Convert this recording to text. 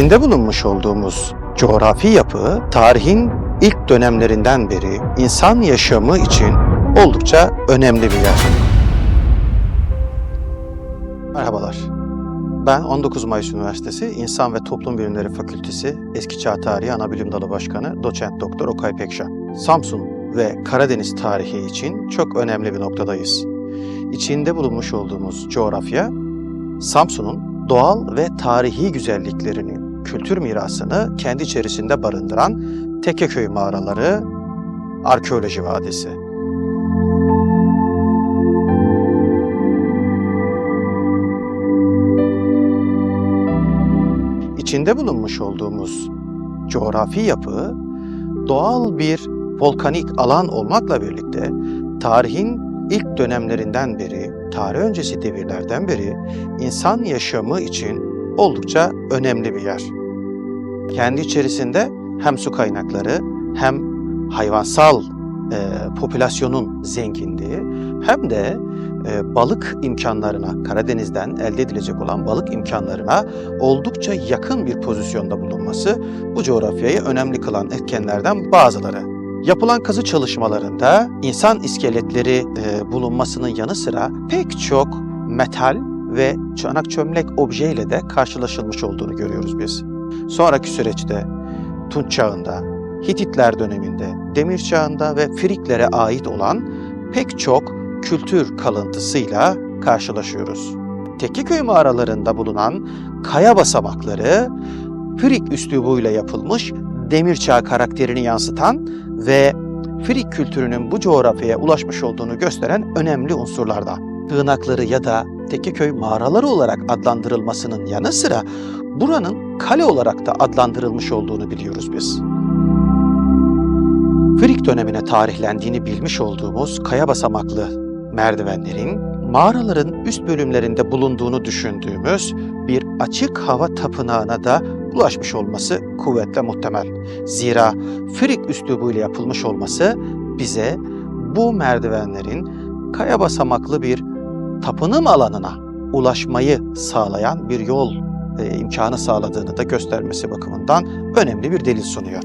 İçinde bulunmuş olduğumuz coğrafi yapı tarihin ilk dönemlerinden beri insan yaşamı için oldukça önemli bir yer. Merhabalar. Ben 19 Mayıs Üniversitesi İnsan ve Toplum Bilimleri Fakültesi Eski Çağ Tarihi Anabilim Dalı Başkanı Doçent Doktor Okay Pekşah. Samsun ve Karadeniz tarihi için çok önemli bir noktadayız. İçinde bulunmuş olduğumuz coğrafya Samsun'un doğal ve tarihi güzelliklerini, kültür mirasını kendi içerisinde barındıran Tekeköy mağaraları, arkeoloji vadisi. İçinde bulunmuş olduğumuz coğrafi yapı doğal bir volkanik alan olmakla birlikte tarihin ilk dönemlerinden beri, tarih öncesi devirlerden beri insan yaşamı için oldukça önemli bir yer. Kendi içerisinde hem su kaynakları hem hayvansal e, popülasyonun zenginliği hem de e, balık imkanlarına, Karadeniz'den elde edilecek olan balık imkanlarına oldukça yakın bir pozisyonda bulunması bu coğrafyayı önemli kılan etkenlerden bazıları. Yapılan kazı çalışmalarında insan iskeletleri e, bulunmasının yanı sıra pek çok metal ve çanak çömlek objeyle de karşılaşılmış olduğunu görüyoruz biz. Sonraki süreçte Tunç çağında, Hititler döneminde, Demir çağında ve Friklere ait olan pek çok kültür kalıntısıyla karşılaşıyoruz. Tekkeköy mağaralarında bulunan kaya basamakları Frig üslubuyla yapılmış demir çağ karakterini yansıtan ve Frig kültürünün bu coğrafyaya ulaşmış olduğunu gösteren önemli unsurlardan. Sığınakları ya da Tekkeköy mağaraları olarak adlandırılmasının yanı sıra buranın kale olarak da adlandırılmış olduğunu biliyoruz biz. Frig dönemine tarihlendiğini bilmiş olduğumuz kaya basamaklı merdivenlerin mağaraların üst bölümlerinde bulunduğunu düşündüğümüz bir açık hava tapınağına da ulaşmış olması kuvvetle muhtemel. Zira Frig üslubuyla yapılmış olması bize bu merdivenlerin kaya basamaklı bir tapınım alanına ulaşmayı sağlayan bir yol e, imkanı sağladığını da göstermesi bakımından önemli bir delil sunuyor.